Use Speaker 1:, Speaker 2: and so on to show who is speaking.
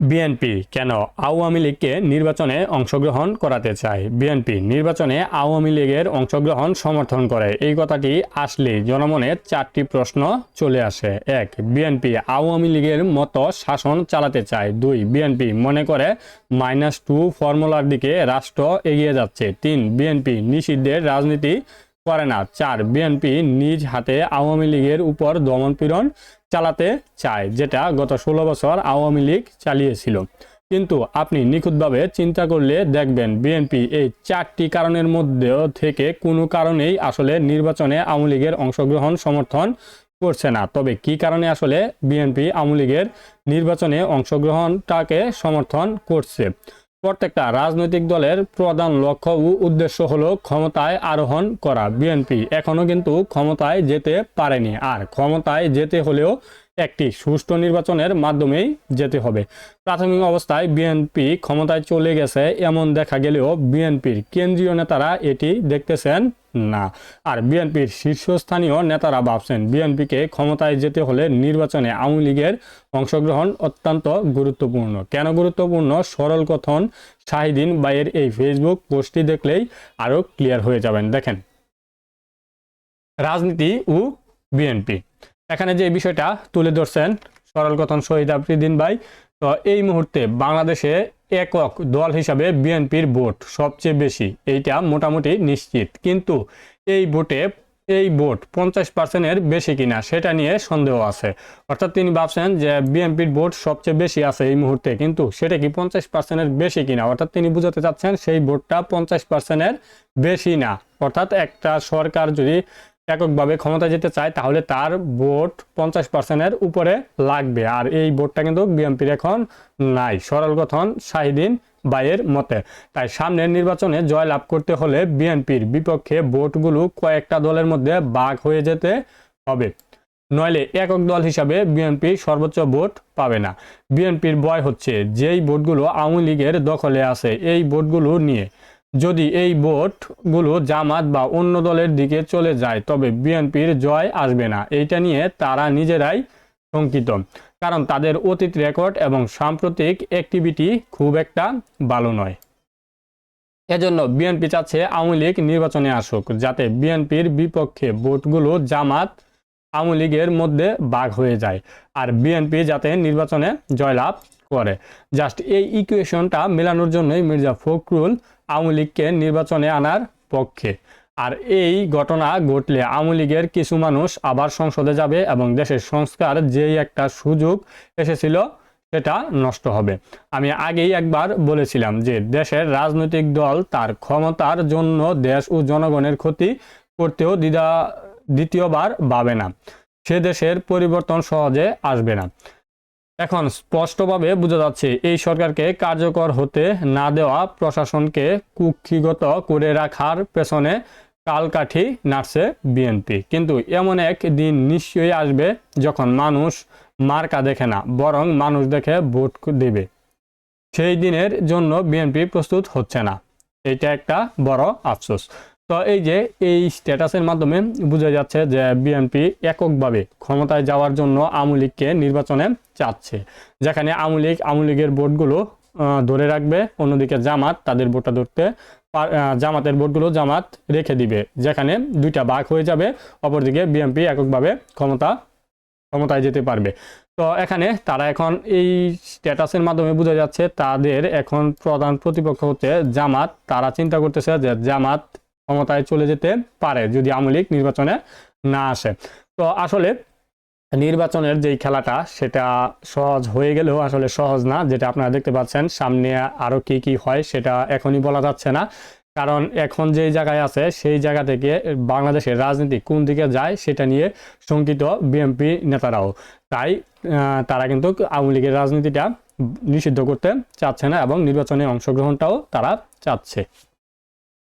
Speaker 1: BNP কেন আওয়ামী লীগকে নির্বাচনে অংশগ্রহণ করাতে চায়? বিএনপি নির্বাচনে আওয়ামী লীগের অংশগ্রহণ সমর্থন করে। এই কথাটি আসলে জনমনে চারটি প্রশ্ন চলে আসে। এক, বিএনপি আওয়ামী লীগের মতো শাসন চালাতে চায়। দুই, বিএনপি মনে করে মাইনাস টু ফর্মুলার দিকে রাষ্ট্র এগিয়ে যাচ্ছে। তিন, বিএনপি নিষিদ্ধের রাজনীতি করে না। চার বিএনপি নিজ হাতে আওয়ামী লীগের উপর দমনপীড়ন চালাতে চায়, যেটা গত ষোলো বছর আওয়ামী লীগ চালিয়েছিল। কিন্তু আপনি নিখুঁতভাবে চিন্তা করলে দেখবেন বিএনপি এই চারটি কারণের মধ্যে থেকে কোনো কারণেই আসলে নির্বাচনে আওয়ামী লীগের অংশগ্রহণ সমর্থন করছে না। তবে কি কারণে আসলে বিএনপি আওয়ামী লীগের নির্বাচনে অংশগ্রহণটাকে সমর্থন করছে? প্রত্যেকটা রাজনৈতিক দলের প্রধান লক্ষ্য ও উদ্দেশ্য হলো ক্ষমতায় আরোহণ করা, বিএনপি এখনও কিন্তু ক্ষমতায় যেতে পারেনি। আর ক্ষমতায় যেতে হলেও একটি সুষ্ঠু নির্বাচনের মাধ্যমেই যেতে হবে। প্রাথমিক অবস্থায় বিএনপি ক্ষমতায় চলে গেছে এমন দেখা গেলেও বিএনপির কেন্দ্রীয় নেতারা এটি দেখতেছেন না। আর বিএনপির শীর্ষস্থানীয় নেতারা ভাবছেন বিএনপিকে ক্ষমতায় যেতে হলে নির্বাচনে আওয়ামী লীগের অংশগ্রহণ অত্যন্ত গুরুত্বপূর্ণ। কেন গুরুত্বপূর্ণ? সরল কথন শাহিদিন বাইয়ের এই ফেসবুক পোস্টটি দেখলেই আরও ক্লিয়ার হয়ে যাবেন। দেখেন, রাজনীতি ও বিএনপি। এখানে যে বিষয়টা তুলে ধরছেন সরল কথন শহীদ আফ্রিদিন ভাই, তো এই মুহূর্তে বাংলাদেশে একক দল হিসাবে বিএনপির ভোট সবচেয়ে বেশি, এইটা মোটামুটি নিশ্চিত। কিন্তু এই ভোটে, এই ভোট পঞ্চাশ পার্সেন্টের বেশি কিনা সেটা নিয়ে সন্দেহ আছে। অর্থাৎ তিনি ভাবছেন যে বিএনপির ভোট সবচেয়ে বেশি আছে এই মুহূর্তে, কিন্তু সেটা কি পঞ্চাশ পার্সেন্টের বেশি কিনা? অর্থাৎ তিনি বুঝাতে চাচ্ছেন সেই ভোটটা পঞ্চাশ পার্সেন্টের বেশি না। অর্থাৎ একটা সরকার যদি এককভাবে ক্ষমতা যেতে চায়, তাহলে তার ভোট পঞ্চাশ পার্সেন্টের উপরে লাগবে। আর এই ভোটটা কিন্তু বিএনপির এখন নাই, সরল গঠন শাহিদিন বাইয়ের মতে। তাই সামনের নির্বাচনে জয়লাভ করতে হলে বিএনপির বিপক্ষে ভোটগুলো কয়েকটা দলের মধ্যে ভাগ হয়ে যেতে হবে। নইলে একক দল হিসাবে বিএনপি সর্বোচ্চ ভোট পাবে না। বিএনপির ভয় হচ্ছে, যেই ভোটগুলো আওয়ামী লীগের দখলে আছে, এই ভোটগুলো নিয়ে। যদি এই ভোটগুলো জামাত বা অন্য দলের দিকে চলে যায়, তবে বিএনপির জয় আসবে না। এইটা নিয়ে তারা নিজেরাই শঙ্কিত। কারণ তাদের অতীত রেকর্ড এবং সাম্প্রতিক অ্যাক্টিভিটি খুব একটা ভালো নয়। এজন্য বিএনপি চাচ্ছে আওয়ামী লীগ নির্বাচনে আসুক, যাতে বিএনপির বিপক্ষে ভোটগুলো জামাত আওয়ামী লীগের মধ্যে ভাগ হয়ে যায় আর বিএনপি যাতে নির্বাচনে জয়লাভ করে। জাস্ট এই ইকুয়েশনটা মেলানোর জন্যই মির্জা ফখরুল আওয়ামী লীগকে নির্বাচনে আনার পক্ষে। আর এই ঘটনা ঘটলে আওয়ামী লীগের কিছু মানুষ আবার সংসদে যাবে এবং দেশের সংস্কার যেই একটা সুযোগ এসেছিল সেটা নষ্ট হবে। আমি আগেই একবার বলেছিলাম যে দেশের রাজনৈতিক দল তার ক্ষমতার জন্য দেশ ও জনগণের ক্ষতি করতেও দ্বিধা দ্বিতীয়বার ভাবে না। সে দেশের পরিবর্তন সহজে আসবে না। এখন স্পষ্টভাবে বোঝা যাচ্ছে, এই সরকারকে কার্যকর হতে না দেওয়া প্রশাসনকে কুক্ষিগত করে রাখার পেছনে কালকাঠি নাড়ছে বিএনপি। কিন্তু এমন এক দিন নিশ্চয়ই আসবে যখন মানুষ মার্কা দেখে না, বরং মানুষ দেখে ভোট দেবে। সেই দিনের জন্য বিএনপি প্রস্তুত হচ্ছে না। এটা একটা বড় আফসোস। তো এই যে এই স্ট্যাটাসের মাধ্যমে বোঝা যাচ্ছে যে বিএনপি এককভাবে ক্ষমতায় যাওয়ার জন্য আওয়ামী লীগকে নির্বাচনে চাচ্ছে। যেখানে আওয়ামী লীগ, আওয়ামী লীগের ভোটগুলো ধরে রাখবে। অন্যদিকে জামাত তাদের ভোটটা ধরতে জামাতের ভোটগুলো জামাত রেখে দিবে। যেখানে দুইটা ভাগ হয়ে যাবে, অপরদিকে বিএনপি এককভাবে ক্ষমতা, ক্ষমতায় যেতে পারবে। তো এখানে তারা এখন এই স্ট্যাটাসের মাধ্যমে বোঝা যাচ্ছে, তাদের এখন প্রধান প্রতিপক্ষ হচ্ছে জামাত। তারা চিন্তা করতেছে যে জামাত ক্ষমতায় চলে যেতে পারে যদি আওয়ামী লীগ নির্বাচনে না আসে। তো আসলে নির্বাচনের যেই খেলাটা, সেটা সহজ হয়ে গেলেও আসলে সহজ না, যেটা আপনারা দেখতে পাচ্ছেন সামনে আরও কি কি হয় সেটা এখনই বলা যাচ্ছে না। কারণ এখন যেই জায়গায় আছে, সেই জায়গা থেকে বাংলাদেশের রাজনীতি কোন দিকে যায় সেটা নিয়ে শঙ্কিত বিএনপি নেতারাও। তাই তারা কিন্তু আওয়ামী লীগের রাজনীতিটা নিষিদ্ধ করতে চাচ্ছে না এবং নির্বাচনে অংশগ্রহণটাও তারা চাচ্ছে।